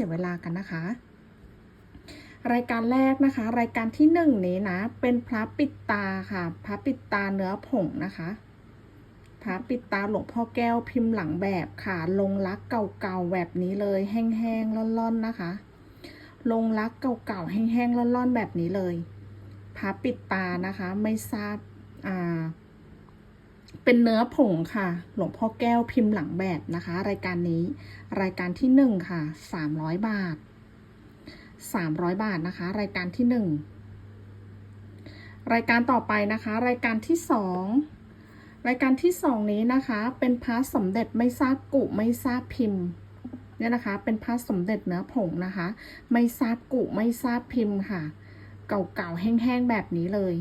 สียเวลากันนะคะ รายการแรกนะคะ รายการที่หนึ่งนี้นะ เป็นพระปิดตาค่ะ พระปิดตาเนื้อผงนะคะพระปิดตาหลวงพ่อแก้วพิมพ์หลังแบบค่ะ ลงรักเก่าๆแบบนี้เลยแห้งๆล่อนๆนะคะ ลงรักเก่าๆแห้งๆล่อนๆแบบนี้เลยพระปิดตานะคะ ไม่ทราบอ่า เป็นเนื้อผงค่ะ หลวงพ่อแก้วพิมพ์หลังแบบนะคะ รายการนี้ รายการที่หนึ่งค่ะสามร้อยบาทสามร้อยบาทนะคะ รายการที่หนึ่งรายการต่อไปนะคะ รายการที่สองรายการที่สองนี้นะคะ เป็นพระสมเด็จไม่ทราบกุไม่ทราบพิมพ์เนี่ยนะคะ เป็นพระสมเด็จเนื้อผงนะคะ ไม่ทราบกุไม่ทราบพิมพ์ค่ะ เก่าๆแห้งๆแบบนี้เลย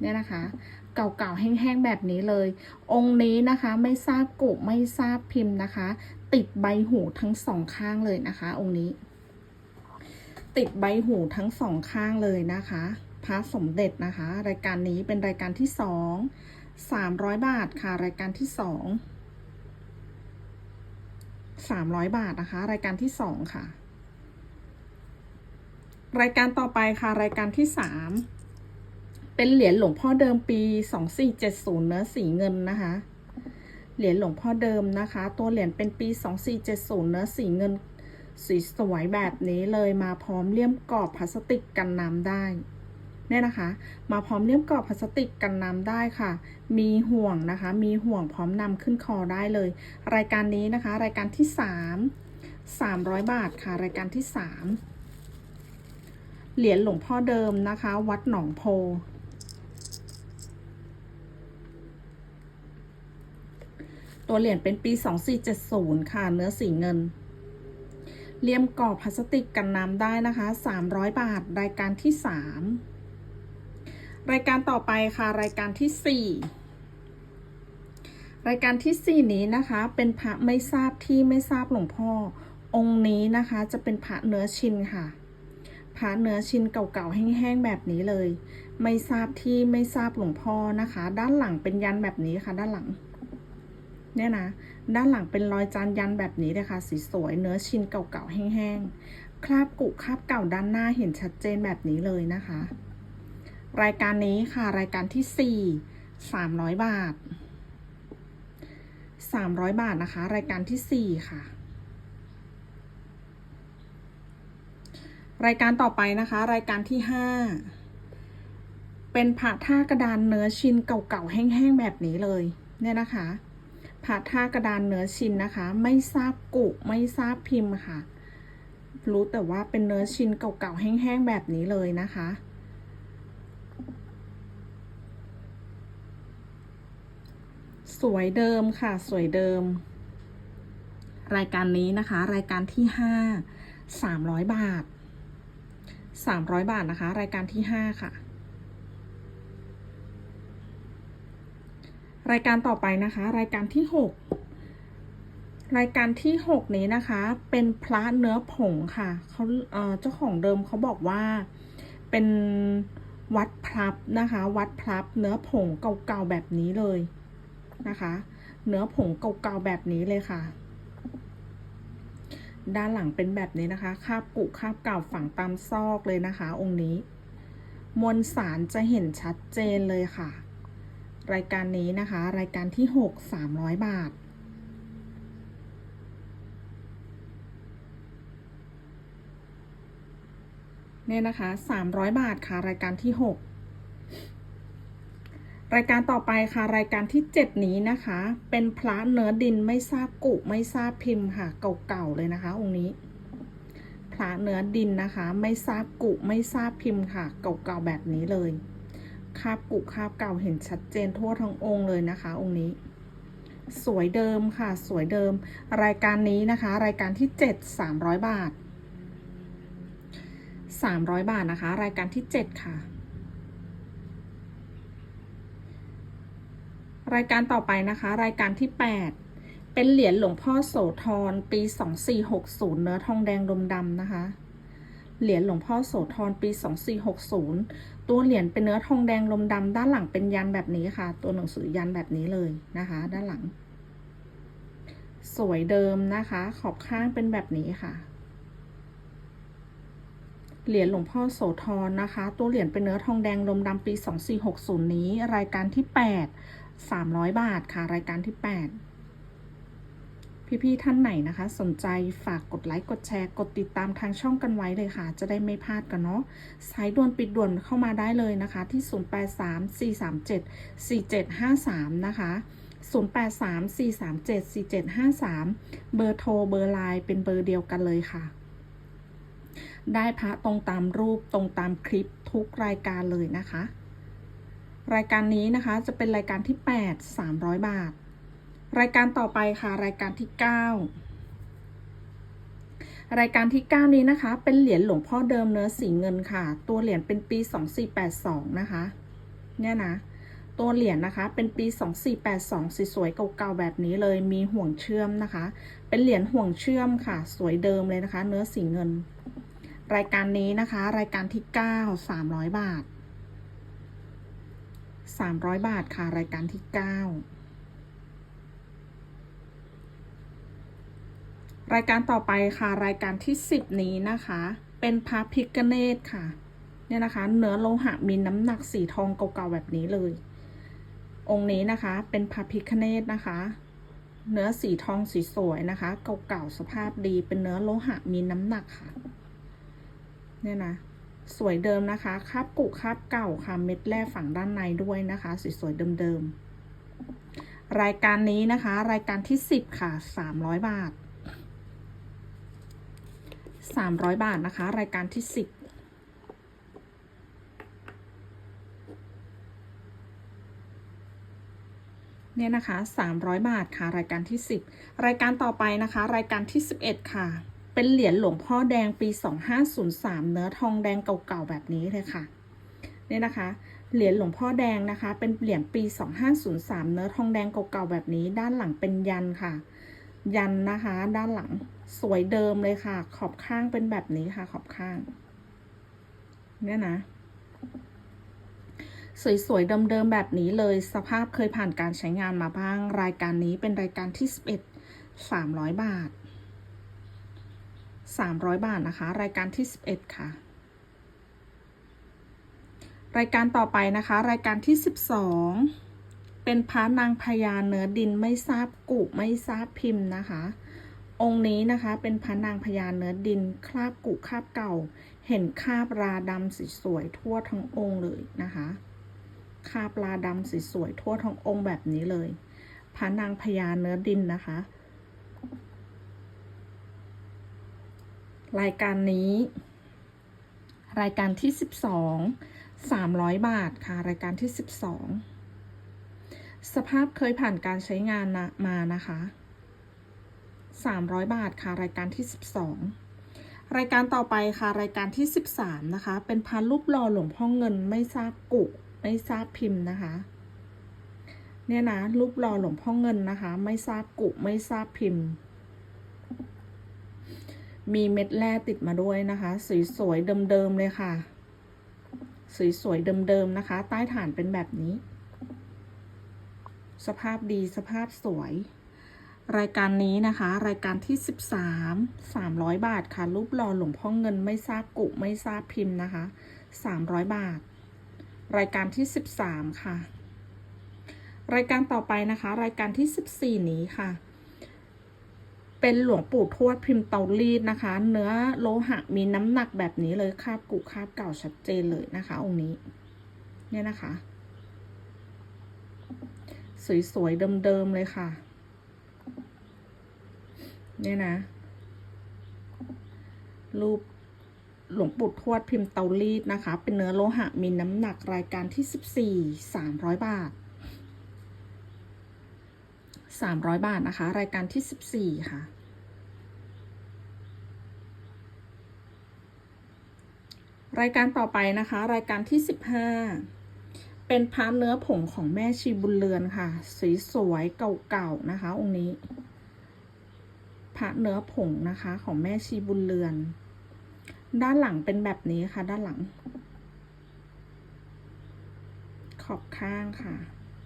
เนี่ยนะคะ เก่าๆแห้งๆแบบนี้เลย องค์นี้นะคะไม่ทราบกุไม่ทราบพิมพ์นะคะ ติดใบหูทั้งสองข้างเลยนะคะ องค์นี้ ติดใบหูทั้งสองข้างเลยนะคะพระสมเด็จนะคะ รายการนี้เป็นรายการที่สองสามร้อยบาทค่ะรายการที่สองสามร้อยบาทนะคะ รายการที่สองค่ะ รายการต่อไปค่ะ รายการที่สาม เป็นเหรียญหลวงพ่อเดิมปีสองสี่เจ็ดศูนย์เนื้อสีเงินนะคะ เหรียญหลวงพ่อเดิมนะคะ ตัวเหรียญเป็นปีสองสี่เจ็ดศูนย์เนื้อสีเงินสีสวยแบบนี้เลยมาพร้อมเลี่ยมกรอบพลาสติกกันน้ำได้เนี่ยนะคะ มาพร้อมเลี่ยมกรอบพลาสติกกันน้ำได้ค่ะ มีห่วงนะคะ มีห่วงพร้อมนำขึ้นคอได้เลย รายการนี้นะคะ รายการที่สามสามร้อยบาทค่ะ รายการที่สามเหรียญหลวงพ่อเดิมนะคะ วัดหนองโพ ตัวเหรียญเป็นปี 2470 ค่ะ เนื้อสีเงิน เลี่ยมกรอบพลาสติกกันน้ำได้นะคะ 300 บาท รายการที่ 3 รายการต่อไปค่ะ รายการที่ 4 รายการที่ 4 นี้นะคะ เป็นพระไม่ทราบที่ไม่ทราบหลวงพ่อ องค์นี้นะคะจะเป็นพระเนื้อชินค่ะ พระเนื้อชินเก่าๆแห้งๆแบบนี้เลย ไม่ทราบที่ไม่ทราบหลวงพ่อนะคะ ด้านหลังเป็นยันแบบนี้ค่ะ ด้านหลัง เนี่ยนะ ด้านหลังเป็นรอยจานยันแบบนี้เลยค่ะ สีสวยเนื้อชิ้นเก่าๆแห้งๆ คราบกุคราบเก่าด้านหน้าเห็นชัดเจนแบบนี้เลยนะคะ รายการนี้ค่ะรายการที่สี่สามร้อยบาทสามร้อยบาทนะคะ รายการที่สี่ค่ะ รายการต่อไปนะคะ รายการที่ห้าเป็นผ่าท่ากระดานเนื้อชิ้นเก่าๆแห้งๆแบบนี้เลยเนี่ยนะคะ ผ่าท่ากระดานเนื้อชิ้นนะคะ ไม่ทราบกุไม่ทราบพิมพ์ค่ะ รู้แต่ว่าเป็นเนื้อชิ้นเก่าๆแห้งๆแบบนี้เลยนะคะสวยเดิมค่ะ สวยเดิม รายการนี้นะคะ รายการที่ห้าสามร้อยบาทสามร้อยบาทนะคะ รายการที่ห้าค่ะ รายการต่อไปนะคะ รายการที่หกรายการที่หกนี้นะคะ เป็นพระเนื้อผงค่ะเขาเเจ้าของเดิมเขาบอกว่าเป็นวัดพลับนะคะ วัดพลับเนื้อผงเก่าๆแบบนี้เลยนะคะ เนื้อผงเก่าๆแบบนี้เลยค่ะ ด้านหลังเป็นแบบนี้นะคะคาบกุคาบเก่าฝังตามซอกเลยนะคะ องค์นี้ มวลสารจะเห็นชัดเจนเลยค่ะ รายการนี้นะคะ รายการที่หกสามร้อยบาท เนี่ยนะคะสามร้อยบาทค่ะ รายการที่หกรายการต่อไปค่ะ รายการที่เจ็ดนี้นะคะ เป็นพระเนื้อดินไม่ทราบกุไม่ทราบพิมพ์ค่ะ เก่าๆเลยนะคะ องค์นี้พระเนื้อดินนะคะ ไม่ทราบกุไม่ทราบพิมพ์ค่ะ เก่าๆแบบนี้เลย คาบกุคาบเก่าเห็นชัดเจนทั่วทั้งองค์เลยนะคะ องค์นี้ สวยเดิมค่ะ สวยเดิม รายการนี้นะคะ รายการที่เจ็ดสามร้อยบาทสามร้อยบาทนะคะ รายการที่เจ็ดค่ะ รายการต่อไปนะคะ รายการที่แปดเป็นเหรียญหลวงพ่อโสธรปีสองสี่หกศูนย์เนื้อทองแดงดมดำนะคะเหรียญหลวงพ่อโสธรปี 2460 ตัวเหรียญเป็นเนื้อทองแดงลมดำด้านหลังเป็นยันแบบนี้ค่ะ ตัวหนังสือยันแบบนี้เลยนะคะ ด้านหลัง สวยเดิมนะคะ ขอบข้างเป็นแบบนี้ค่ะ เหรียญหลวงพ่อโสธรนะคะ ตัวเหรียญเป็นเนื้อทองแดงลมดำปี 2460 นี้ รายการที่ 8 300 บาทค่ะ รายการที่ 8 พี่ๆท่านไหนนะคะ สนใจฝากกดไลค์กดแชร์กดติดตามทางช่องกันไว้เลยค่ะ จะได้ไม่พลาดกันเนาะสายด่วนปิดด่วนเข้ามาได้เลยนะคะ ที่ 0834374753 นะคะ 0834374753 เบอร์โทรเบอร์ไลน์เป็นเบอร์เดียวกันเลยค่ะ ได้พระตรงตามรูปตรงตามคลิปทุกรายการเลยนะคะ รายการนี้นะคะจะเป็นรายการที่ 8 300 บาท รายการต่อไปค่ะ รายการที่ 9 รายการที่ 9 นี้นะคะ เป็นเหรียญหลวงพ่อเดิมเนื้อสีเงินค่ะ ตัวเหรียญเป็นปี 2482 นะคะ เนี่ยนะ ตัวเหรียญนะคะ เป็นปี 2482สวยๆเก่าๆแบบนี้เลยมีห่วงเชื่อมนะคะ เป็นเหรียญห่วงเชื่อมค่ะ สวยเดิมเลยนะคะ เนื้อสีเงิน รายการนี้นะคะ รายการที่ 9 300 บาท 300 บาทค่ะ รายการที่ 9 รายการต่อไปค่ะรายการที่ 10 นี้นะคะ เป็นพระพิกเนตค่ะ เนี่ยนะคะ เนื้อโลหะมีน้ำหนักสีทองเก่าๆแบบนี้เลย องค์นี้นะคะเป็นพระพิคเนตนะคะ เนื้อสีทองสีสวยนะคะเก่าๆสภาพดีเป็นเนื้อโลหะมีน้ำหนักค่ะ เนี่ยนะสวยเดิมนะคะคาบกุคาบเก่าค่ะเม็ดแร่ฝั่งด้านในด้วยนะคะสวยๆเดิมๆรายการนี้นะคะ รายการที่ 10 ค่ะ 300 บาท 300บาทนะคะ รายการที่10เนี่ยนะคะ300บาทค่ะ รายการที่10รายการต่อไปนะคะ รายการที่11ค่ะ เป็นเหรียญหลวงพ่อแดงปี2503เนื้อทองแดงเก่าๆแบบนี้เลยค่ะเนี่ยนะคะเหรียญหลวงพ่อแดงนะคะ เป็นเหรียญปี 2503 เนื้อทองแดงเก่าๆแบบนี้ ด้านหลังเป็นยันค่ะ ยันนะคะ ด้านหลัง สวยเดิมเลยค่ะ ขอบข้างเป็นแบบนี้ค่ะ ขอบข้าง เนี่ยนะ สวยๆเดิมๆแบบนี้เลย สภาพเคยผ่านการใช้งานมาบ้าง รายการนี้เป็นรายการที่ 11 300 บาท 300 บาทนะคะ รายการที่ 11 ค่ะ รายการต่อไปนะคะ รายการที่ 12 เป็นพระนางพญาเนื้อดินไม่ทราบกุไม่ทราบพิมพ์นะคะ องค์นี้นะคะเป็นพระนางพญาเนื้อดิน คราบกุคราบเก่า เห็นคราบราดำสีสวยทั่วทั้งองค์เลยนะคะคาปลาดำสีสวยทั่วทั้งองค์แบบนี้เลยพระนางพญาเนื้อดินนะคะ รายการนี้ รายการที่ 12 300 บาทค่ะ รายการที่ 12 สภาพเคยผ่านการใช้งานนะมานะคะ 300 บาทค่ะ รายการที่ 12 รายการต่อไปค่ะ รายการที่ 13 นะคะ เป็นพันรูปหล่อหลวงพ่อเงินไม่ทราบกุไม่ทราบพิมพ์นะคะ เนี่ยนะรูปหล่อหลวงพ่อเงินนะคะ ไม่ทราบกุไม่ทราบพิมพ์ มีเม็ดแร่ติดมาด้วยนะคะสวยๆเดิมๆเลยค่ะสวยๆเดิมๆนะคะ ใต้ฐานเป็นแบบนี้ สภาพดีสภาพสวย รายการนี้นะคะ รายการที่ 13 300 บาทค่ะ รูปหล่อหลวงพ่อเงินไม่ทราบกุไม่ทราบพิมพ์นะคะ 300 บาท รายการที่ 13 ค่ะ รายการต่อไปนะคะ รายการที่ 14 นี้ค่ะ เป็นหลวงปู่ทวดพิมพ์เตารีดนะคะ เนื้อโลหะมีน้ำหนักแบบนี้เลยคาบกุคาบเก่าชัดเจนเลยนะคะ องค์นี้ เนี่ยนะคะ สวยๆเดิมๆเลยค่ะ เนี่ยนะ รูปหลวงปู่ทวดพิมพ์เตารีดนะคะ เป็นเนื้อโลหะมีน้ำหนักรายการที่14 300บาท300บาทนะคะ รายการที่14ค่ะ รายการต่อไปนะคะ รายการที่15เป็นพาร์ทเนื้อผงของแม่ชีบุญเรือนค่ะ สีสวยเก่าๆนะคะ องค์นี้ พระเนื้อผงนะคะ ของแม่ชีบุญเรือน ด้านหลังเป็นแบบนี้ค่ะ ด้านหลัง ขอบข้างค่ะ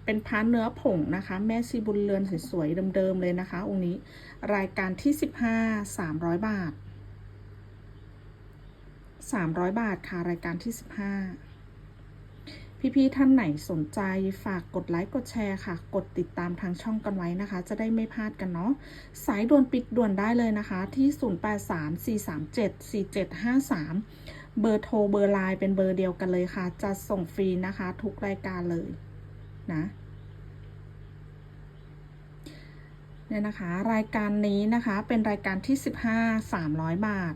เป็นพระเนื้อผงนะคะ แม่ชีบุญเรือนสวยๆเดิมๆเลยนะคะ องค์นี้ รายการที่สิบห้าสามร้อยบาทสามร้อยบาทค่ะ รายการที่สิบห้า พี่ๆท่านไหนสนใจฝากกดไลค์กดแชร์ค่ะ กดติดตามทางช่องกันไว้นะคะ จะได้ไม่พลาดกันเนาะสายด่วนปิดด่วนได้เลยนะคะ ที่ 0834374753 เบอร์โทรเบอร์ไลน์เป็นเบอร์เดียวกันเลยค่ะ จะส่งฟรีนะคะ ทุกรายการเลยนะเนี่ยนะคะ รายการนี้นะคะเป็นรายการที่ 15 300 บาท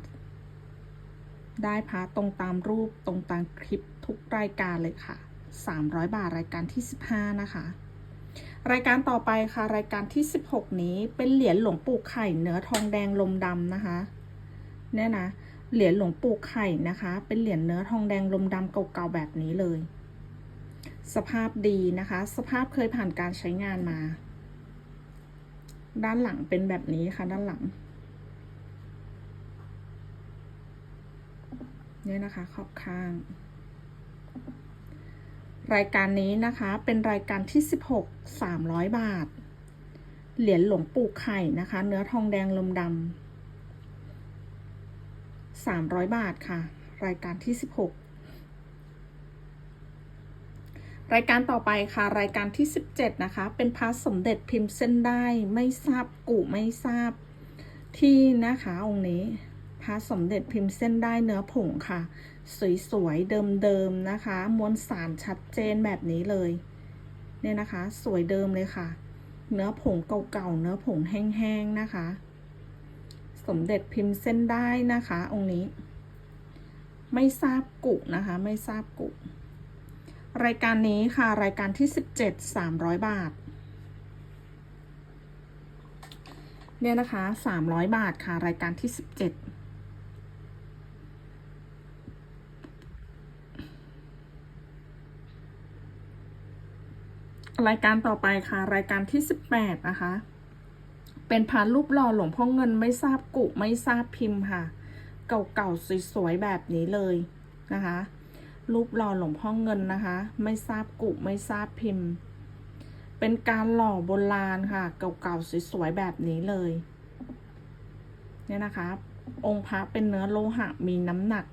ได้พระตรงตามรูปตรงตามคลิปทุกรายการเลยค่ะ 300 บาทรายการที่ 15 นะคะ รายการต่อไปค่ะ รายการที่ 16 นี้เป็นเหรียญหลวงปู่ไข่เนื้อทองแดงลมดำนะคะเนี่ยนะเหรียญหลวงปู่ไข่นะคะ เป็นเหรียญเนื้อทองแดงลมดำเก่าๆแบบนี้เลย สภาพดีนะคะ สภาพเคยผ่านการใช้งานมา ด้านหลังเป็นแบบนี้ค่ะ ด้านหลังเนี่ยนะคะขอบข้าง รายการนี้นะคะเป็นรายการที่ 16 300 บาท เหรียญหลวงปู่ไข่นะคะ เนื้อทองแดงลมดำ300 บาทค่ะ รายการที่ 16 รายการต่อไปค่ะ รายการที่ 17 นะคะ เป็นพระสมเด็จพิมพ์เส้นได้ไม่ทราบกุไม่ทราบที่นะคะองค์นี้พระสมเด็จพิมพ์เส้นได้เนื้อผงค่ะ สวยๆ เดิมๆ นะคะ มวลสารชัดเจนแบบนี้เลย เนี่ยนะคะ สวยเดิมเลยค่ะ เนื้อผงเก่าๆ เนื้อผงแห้งๆ นะคะ สมเด็จพิมพ์เส้นได้นะคะ องค์นี้ ไม่ทราบกุนะคะ ไม่ทราบกุ รายการนี้ค่ะ รายการที่ 17 300 บาท เนี่ยนะคะ 300 บาทค่ะ รายการที่ 17 รายการต่อไปค่ะ รายการที่ 18 นะคะ เป็นพานรูปหล่อหลวงพ่อเงินไม่ทราบกุไม่ทราบพิมพ์ค่ะ เก่าๆสวยๆแบบนี้เลยนะคะ รูปหล่อหลวงพ่อเงินนะคะ ไม่ทราบกุไม่ทราบพิมพ์ เป็นการหล่อโบราณค่ะ เก่าๆสวยๆแบบนี้เลยเนี่ยนะคะ องค์พระเป็นเนื้อโลหะมีน้ำหนัก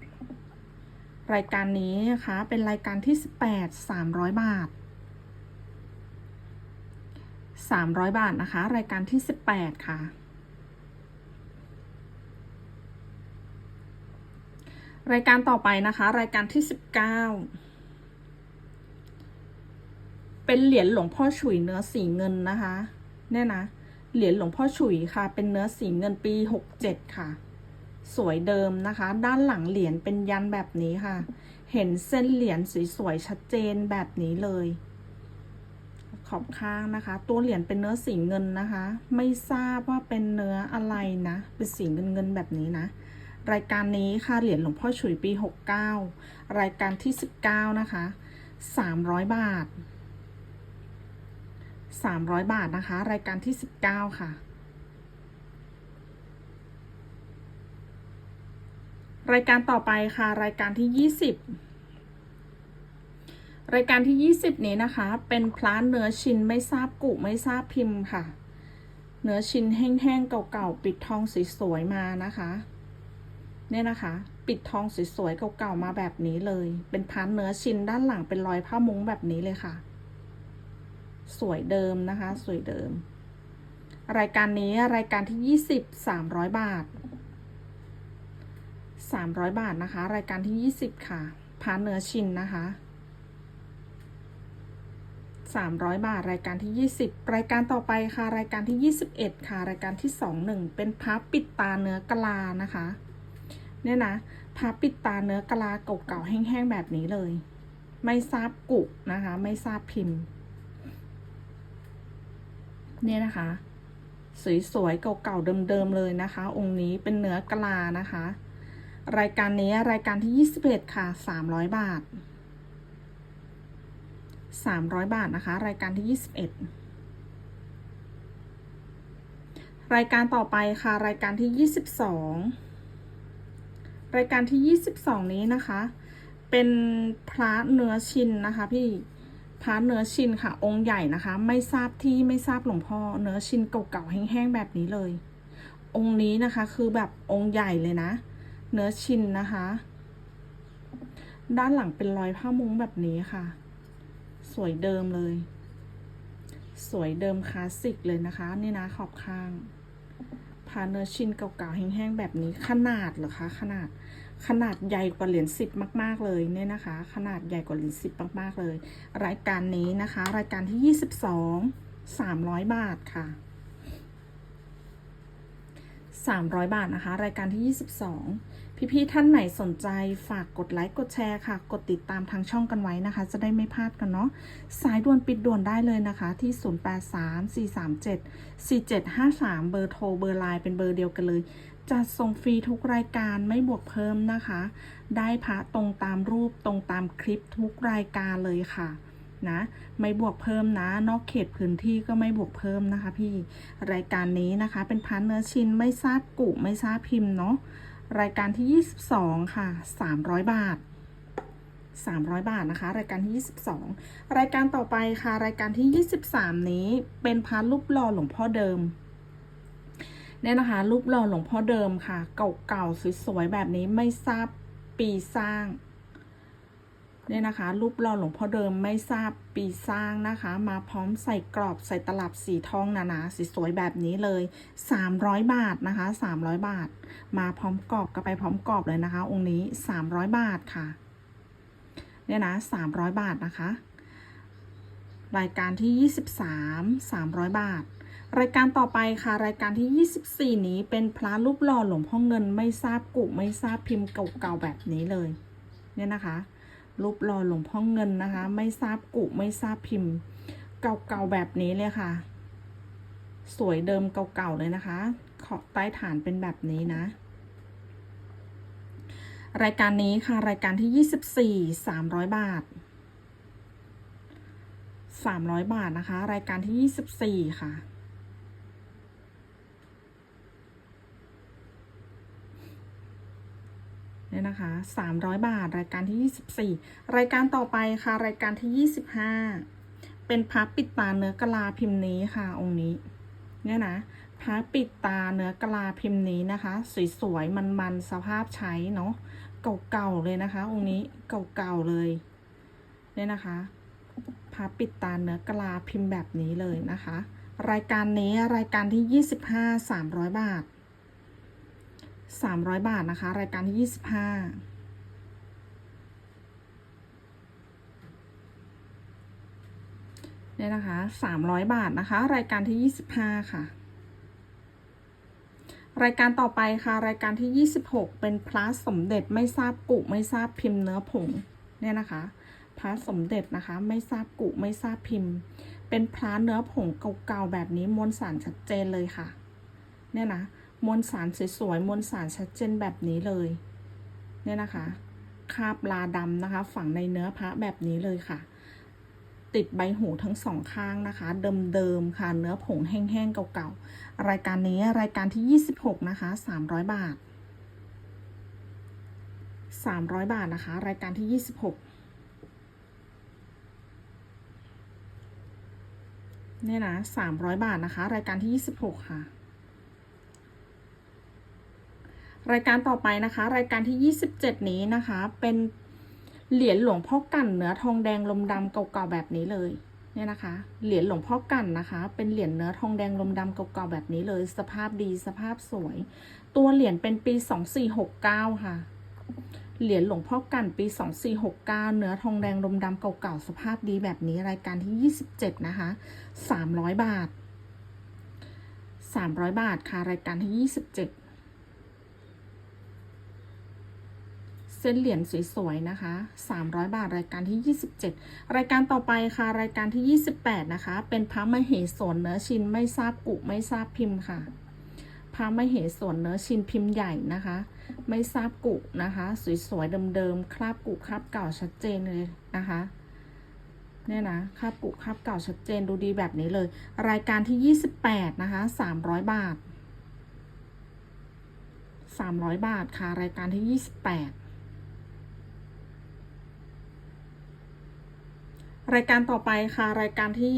รายการนี้นะคะเป็นรายการที่ 18 300 บาท 300 บาทนะคะ รายการที่ 18 ค่ะ รายการต่อไปนะคะ รายการที่ 19 เป็นเหรียญหลวงพ่อฉุยเนื้อสีเงินนะคะเนี่ยนะ เหรียญหลวงพ่อฉุยค่ะ เป็นเนื้อสีเงินปี 67 ค่ะ สวยเดิมนะคะ ด้านหลังเหรียญเป็นยันแบบนี้ค่ะ เห็นเส้นเหรียญสวยๆชัดเจนแบบนี้เลย ขอบข้างนะคะ ตัวเหรียญเป็นเนื้อสีเงินนะคะ ไม่ทราบว่าเป็นเนื้ออะไรนะ เป็นสีเงินเงินแบบนี้นะ รายการนี้ค่ะเหรียญหลวงพ่อฉุยปี 69 รายการที่ 19 นะคะ 300 บาท 300 บาทนะคะ รายการที่ 19 ค่ะรายการต่อไปค่ะ รายการที่ 20 รายการที่ 20 นี้นะคะ เป็นพลาเนื้อชิ้นไม่ทราบกุไม่ทราบพิมพ์ค่ะ เนื้อชิ้นแห้งๆเก่าๆปิดทองสวยๆมานะคะ เนี่ยนะคะ ปิดทองสวยๆเก่าๆมาแบบนี้เลย เป็นพานเนื้อชิ้นด้านหลังเป็นรอยผ้ามุ้งแบบนี้เลยค่ะ สวยเดิมนะคะ สวยเดิม รายการนี้รายการที่ 20 300 บาท 300 บาทนะคะ รายการที่ 20 ค่ะพานเนื้อชิ้นนะคะ 300 บาท รายการที่ 20 รายการต่อไปค่ะรายการที่ 21 ค่ะ รายการที่ 21 เป็นพับปิดตาเนื้อกะลานะคะ เนี่ยนะพับปิดตาเนื้อกะลาเก่าๆแห้งๆแบบนี้เลย ไม่ทราบกุนะคะ ไม่ทราบพิมพ์ เนี่ยนะคะ สวยๆเก่าๆเดิมๆเลยนะคะ องค์นี้เป็นเนื้อกะลานะคะ รายการนี้รายการที่ 21 ค่ะ 300 บาท 300 บาทนะคะ รายการที่ 21 รายการต่อไปค่ะ รายการที่ 22 รายการที่ 22 นี้นะคะ เป็นพระเนื้อชินนะคะพี่พระเนื้อชินค่ะ องค์ใหญ่นะคะ ไม่ทราบที่ไม่ทราบหลวงพ่อเนื้อชินเก่าๆแห้งๆแบบนี้เลย องค์นี้นะคะคือแบบองค์ใหญ่เลยนะ เนื้อชินนะคะ ด้านหลังเป็นรอยผ้ามุ้งแบบนี้ค่ะ สวยเดิมเลย สวยเดิมคลาสสิกเลยนะคะ นี่นะขอบข้างพาเนื้อชิ้นเก่าๆแห้งๆแบบนี้ขนาดเหรอคะขนาดขนาดใหญ่กว่าเหรียญสิบมาก ๆ เลยเนี่ยนะคะ ขนาดใหญ่กว่าเหรียญสิบมาก ๆ เลย รายการนี้นะคะ รายการที่ยี่สิบสองสามร้อยบาทค่ะสามร้อยบาทนะคะ รายการที่ยี่สิบสอง พี่ๆท่านไหนสนใจฝากกดไลค์กดแชร์ค่ะ กดติดตามทางช่องกันไว้นะคะ จะได้ไม่พลาดกันเนาะสายด่วนปิดด่วนได้เลยนะคะ ที่ 0834374753 เบอร์โทรเบอร์ไลน์เป็นเบอร์เดียวกันเลยจัดส่งฟรีทุกรายการไม่บวกเพิ่มนะคะ ได้พระตรงตามรูปตรงตามคลิปทุกรายการเลยค่ะนะไม่บวกเพิ่มนะ นอกเขตพื้นที่ก็ไม่บวกเพิ่มนะคะ พี่รายการนี้นะคะ เป็นพันเนื้อชิ้นไม่ทราบกุไม่ทราบพิมพ์เนาะ รายการที่ 22 ค่ะ 300 บาท 300 บาทนะคะ รายการที่ 22 รายการต่อไปค่ะ รายการที่ 23 นี้เป็นพระรูปหล่อหลวงพ่อเดิมเนี่ยนะคะรูปหล่อหลวงพ่อเดิมค่ะ เก่าๆสวยๆแบบนี้ไม่ทราบปีสร้าง เนี่ยนะคะ รูปหล่อหลวงพ่อเดิมไม่ทราบปีสร้างนะคะ มาพร้อมใส่กรอบใส่ตลับสีทองหนาๆสีสวยแบบนี้เลย 300 บาทนะคะ 300 บาท มาพร้อมกรอบก็ไปพร้อมกรอบเลยนะคะ องค์นี้ 300 บาทค่ะเนี่ยนะ 300 บาทนะคะ รายการที่ 23 300 บาท รายการต่อไปค่ะ รายการที่ 24 นี้เป็นพระรูปหล่อหลวงพ่อเงินไม่ทราบกุไม่ทราบพิมพ์เก่าๆแบบนี้เลย เนี่ยนะคะ รูปหล่อหลวงพ่อเงินนะคะ ไม่ทราบกุไม่ทราบพิมพ์ เก่าๆแบบนี้เลยค่ะ สวยเดิมเก่าๆเลยนะคะ ขอบใต้ฐานเป็นแบบนี้นะ รายการนี้ค่ะ รายการที่ 24 300 บาท 300 บาทนะคะ รายการที่ 24 ค่ะ นะคะ 300 บาท รายการที่ 24 รายการต่อไปค่ะ รายการที่ 25 เป็นพับปิดตาเนื้อกะลาพิมพ์นี้ค่ะ องค์นี้ เนี่ยนะพับปิดตาเนื้อกะลาพิมพ์นี้นะคะ สวยๆ มันๆ สภาพใช้เนาะ เก่าๆ เลยนะคะ องค์นี้ เก่าๆ เลย เนี่ยนะคะพับปิดตาเนื้อกะลาพิมพ์แบบนี้เลยนะคะ รายการนี้รายการที่ 25 300 บาท 300บาทนะคะ รายการที่25เนี่ยนะคะ300บาทนะคะ รายการที่25ค่ะ รายการต่อไปค่ะ รายการที่26เป็นพระสมเด็จไม่ทราบกุไม่ทราบพิมพ์เนื้อผงเนี่ยนะคะพระสมเด็จนะคะ ไม่ทราบกุไม่ทราบพิมพ์ เป็นพระเนื้อผงเก่าๆแบบนี้มวลสารชัดเจนเลยค่ะ เนี่ยนะ มวลสารสวยๆมวลสารชัดเจนแบบนี้เลย เนี่ยนะคะ คาบลาดำนะคะ ฝังในเนื้อพระแบบนี้เลยค่ะ ติดใบหูทั้งสองข้างนะคะ เดิมๆค่ะ เนื้อผงแห้งๆเก่าๆ รายการนี้รายการที่ 26 นะคะ 300 บาท 300 บาทนะคะ รายการที่ 26เนี่ยนะ300บาทนะคะ รายการที่26ค่ะ รายการต่อไปนะคะ รายการที่ 27 นี้นะคะ เป็นเหรียญหลวงพ่อกั่นเนื้อทองแดงลมดำเก่าๆแบบนี้เลยเนี่ยนะคะ เหรียญหลวงพ่อกั่นนะคะ เป็นเหรียญเนื้อทองแดงลมดำเก่าๆแบบนี้เลย สภาพดีสภาพสวย ตัวเหรียญเป็นปี 2469 ค่ะ เหรียญหลวงพ่อกั่นปี 2469 เนื้อทองแดงลมดำเก่าๆสภาพดีแบบนี้รายการที่ 27 นะคะ 300 บาท 300 บาทค่ะรายการที่ 27 เส้นเหรียญสวยๆนะคะ 300 บาทรายการที่ 27 รายการต่อไปค่ะ รายการที่ 28 นะคะ เป็นพระมเหสวนเนื้อชินไม่ทราบกุไม่ทราบพิมพ์ค่ะพระมเหสวนเนื้อชินพิมพ์ใหญ่นะคะ ไม่ทราบกุนะคะ สวยๆเดิมๆคราบกุคราบเก่าชัดเจนเลยนะคะเนี่ยนะคราบกุคราบเก่าชัดเจนดูดีแบบนี้เลย รายการที่ 28 นะคะ 300 บาท 300 บาทค่ะ รายการที่ 28 รายการต่อไปค่ะ รายการที่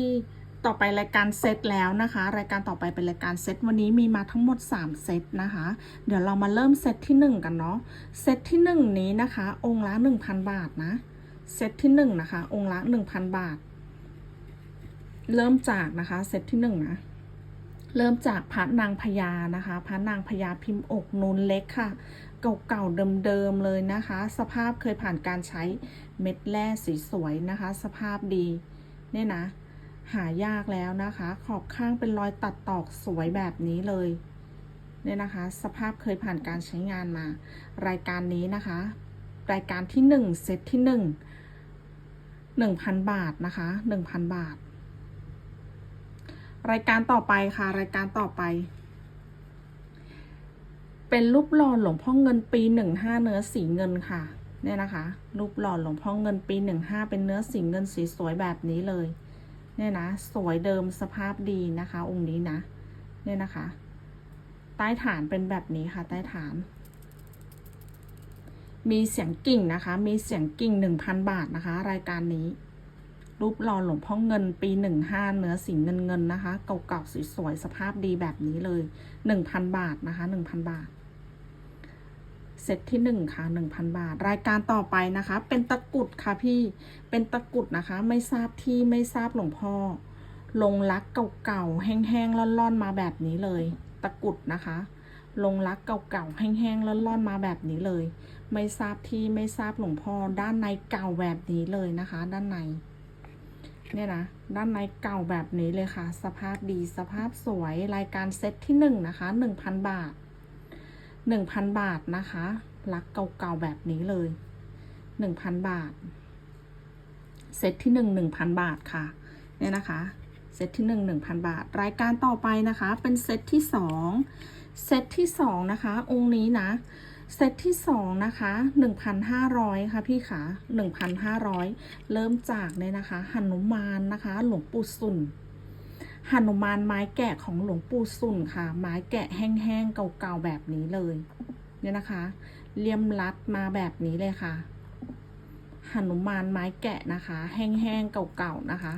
ต่อไปรายการเซตแล้วนะคะ รายการต่อไปเป็นรายการเซตวันนี้มีมาทั้งหมด 3 เซตนะคะ เดี๋ยวเรามาเริ่มเซตที่ 1 กันเนาะเซตที่ 1 นี้นะคะ องค์ละ 1,000 บาทนะเซตที่ 1 นะคะ องค์ละ 1,000 บาท เริ่มจากนะคะเซตที่ 1 นะเริ่มจากพระนางพญานะคะพระนางพญาพิมพ์อกนูนเล็กค่ะ เก่าๆเดิมๆเลยนะคะ สภาพเคยผ่านการใช้เม็ดแร่สีสวยนะคะ สภาพดีเนี่ยนะ หายากแล้วนะคะ ขอบข้างเป็นรอยตัดตอกสวยแบบนี้เลยเนี่ยนะคะ สภาพเคยผ่านการใช้งานมา รายการนี้นะคะ รายการที่ 1 เซตที่ 1 1,000 บาทนะคะ 1,000 บาท รายการต่อไปค่ะ รายการต่อไป เป็นรูปหล่อหลวงพ่อเงินปี15เนื้อสีเงินค่ะ เนี่ยนะคะ รูปหล่อหลวงพ่อเงินปี15เป็นเนื้อสีเงินสีสวยแบบนี้เลย เนี่ยนะ สวยเดิมสภาพดีนะคะ องค์นี้นะ เนี่ยนะคะ ใต้ฐานเป็นแบบนี้ค่ะ ใต้ฐาน มีเสียงกิ่งนะคะ มีเสียงกิ่ง1,000บาทนะคะ รายการนี้ รูปหล่อหลวงพ่อเงินปี15เนื้อสีเงินเงินนะคะ เก่าๆสวยๆสภาพดีแบบนี้เลย1,000บาทนะคะ1,000บาท เซตที่หนึ่งค่ะหนึ่งพันบาท รายการต่อไปนะคะ เป็นตะกุดค่ะพี่เป็นตะกุดนะคะ ไม่ทราบที่ไม่ทราบหลวงพ่อ ลงรักเก่าๆแห้งๆร่อนๆมาแบบนี้เลย ตะกุดนะคะ ลงรักเก่าๆแห้งๆร่อนๆมาแบบนี้เลย ไม่ทราบที่ไม่ทราบหลวงพ่อ ด้านในเก่าแบบนี้เลยนะคะ ด้านในเนี่ยนะด้านในเก่าแบบนี้เลยค่ะ สภาพดีสภาพสวยรายการเซตที่หนึ่งนะคะหนึ่งพันบาท หนึ่งพันบาทนะคะลักเก่าๆแบบนี้เลยหนึ่งพันบาท เซตที่หนึ่งหนึ่งพันบาทค่ะเนี่ยนะคะเซตที่หนึ่งหนึ่งพันบาท รายการต่อไปนะคะ เป็นเซตที่สองเซตที่สองนะคะ องค์นี้นะ เซตที่สองนะคะหนึ่งพันห้าร้อยค่ะพี่ขาหนึ่งพันห้าร้อยเริ่มจากเนี่ยนะคะหนุมานนะคะ หลวงปู่สุน หนุมานไม้แกะของหลวงปู่สุนค่ะ ไม้แกะแห้งๆเก่าๆแบบนี้เลยเนี่ยนะคะเลี่ยมรัดมาแบบนี้เลยค่ะหนุมานไม้แกะนะคะ แห้งๆเก่าๆนะคะ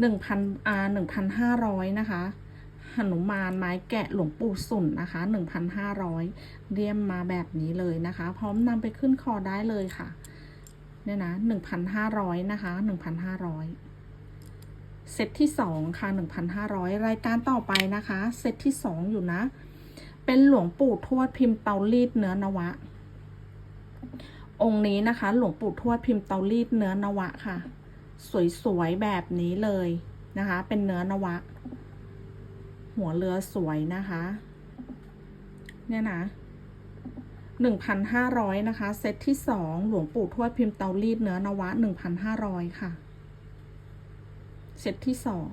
หนึ่งพันอ่าหนึ่งพันห้าร้อยนะคะหนุมานไม้แกะหลวงปู่สุนนะคะหนึ่งพันห้าร้อยเลี่ยมมาแบบนี้เลยนะคะ พร้อมนำไปขึ้นคอได้เลยค่ะ เนี่ยนะหนึ่งพันห้าร้อยนะคะหนึ่งพันห้าร้อย เซตที่สองค่ะหนึ่งพันห้าร้อยรายการต่อไปนะคะ เซตที่สองอยู่นะ เป็นหลวงปู่ทวดพิมพ์เตารีดเนื้อนวะ องค์นี้นะคะ หลวงปู่ทวดพิมพ์เตารีดเนื้อนวะค่ะ สวยๆ แบบนี้เลยนะคะ เป็นเนื้อนวะ หัวเรือสวยนะคะ เนี่ยนะหนึ่งพันห้าร้อยนะคะ เซตที่สองหลวงปู่ทวดพิมพ์เตารีดเนื้อนวะหนึ่งพันห้าร้อยค่ะ เซตที่สอง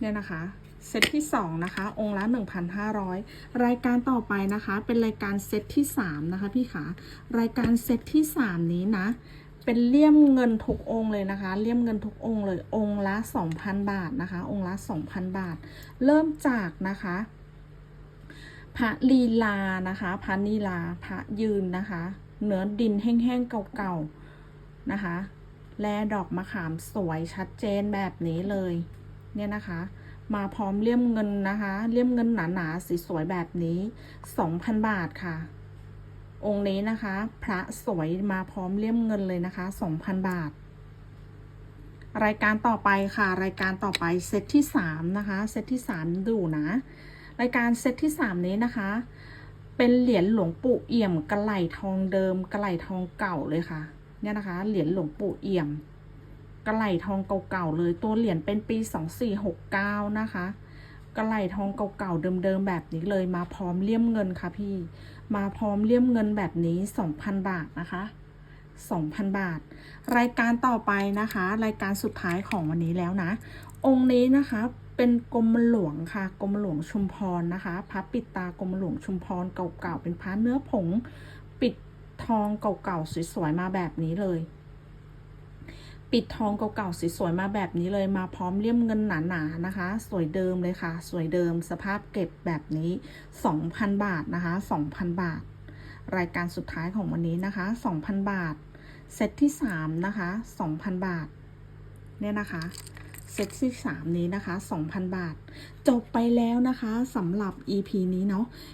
เนี่ยนะคะเซตที่สองนะคะ องค์ละหนึ่งพันห้าร้อยรายการต่อไปนะคะ เป็นรายการเซตที่สามนะคะ พี่ขารายการเซตที่สามนี้นะ เป็นเลี่ยมเงินทุกองค์เลยนะคะ เลี่ยมเงินทุกองค์เลย องค์ละสองพันบาทนะคะ องค์ละสองพันบาท เริ่มจากนะคะพระลีลานะคะพระนีลาพระยืนนะคะ เนื้อดินแห้งๆเก่าๆนะคะ แลดอกมะขามสวยชัดเจนแบบนี้เลย เนี่ยนะคะ มาพร้อมเลี่ยมเงินนะคะ เลี่ยมเงินหนาๆสีสวยแบบนี้ 2,000 บาทค่ะ องค์นี้นะคะ พระสวยมาพร้อมเลี่ยมเงินเลยนะคะ 2,000 บาท รายการต่อไปค่ะ รายการต่อไปเซตที่ 3 นะคะ เซตที่ 3 ดูนะ รายการเซตที่ 3 นี้นะคะเป็นเหรียญหลวงปู่เอี่ยมกระไหลทองเดิมกระไหลทองเก่าเลยค่ะ เนี่ยนะคะ เหรียญหลวงปู่เอี่ยม กระไหลทองเก่าๆเลย ตัวเหรียญเป็นปี 2469 นะคะ กระไหลทองเก่าๆเดิมๆแบบนี้เลย มาพร้อมเลี่ยมเงินค่ะพี่ มาพร้อมเลี่ยมเงินแบบนี้ 2,000 บาทนะคะ2,000 บาท รายการต่อไปนะคะ รายการสุดท้ายของวันนี้แล้วนะ องค์นี้นะคะเป็นกรมหลวงค่ะกรมหลวงชุมพรนะคะพระปิดตากรมหลวงชุมพรเก่าๆเป็นพระเนื้อผงปิด ทองเก่าๆสวยๆมาแบบนี้เลย ปิดทองเก่าๆสวยๆมาแบบนี้เลยมาพร้อมเลี่ยมเงินหนาๆนะคะ สวยเดิมเลยค่ะ สวยเดิมสภาพเก็บแบบนี้ 2,000 บาทนะคะ2,000 บาท รายการสุดท้ายของวันนี้นะคะ 2,000 บาท เซตที่ 3 นะคะ 2,000 บาท เนี่ยนะคะเซตที่สามนี้นะคะ 2,000 บาท จบไปแล้วนะคะสำหรับ EP นี้เนาะ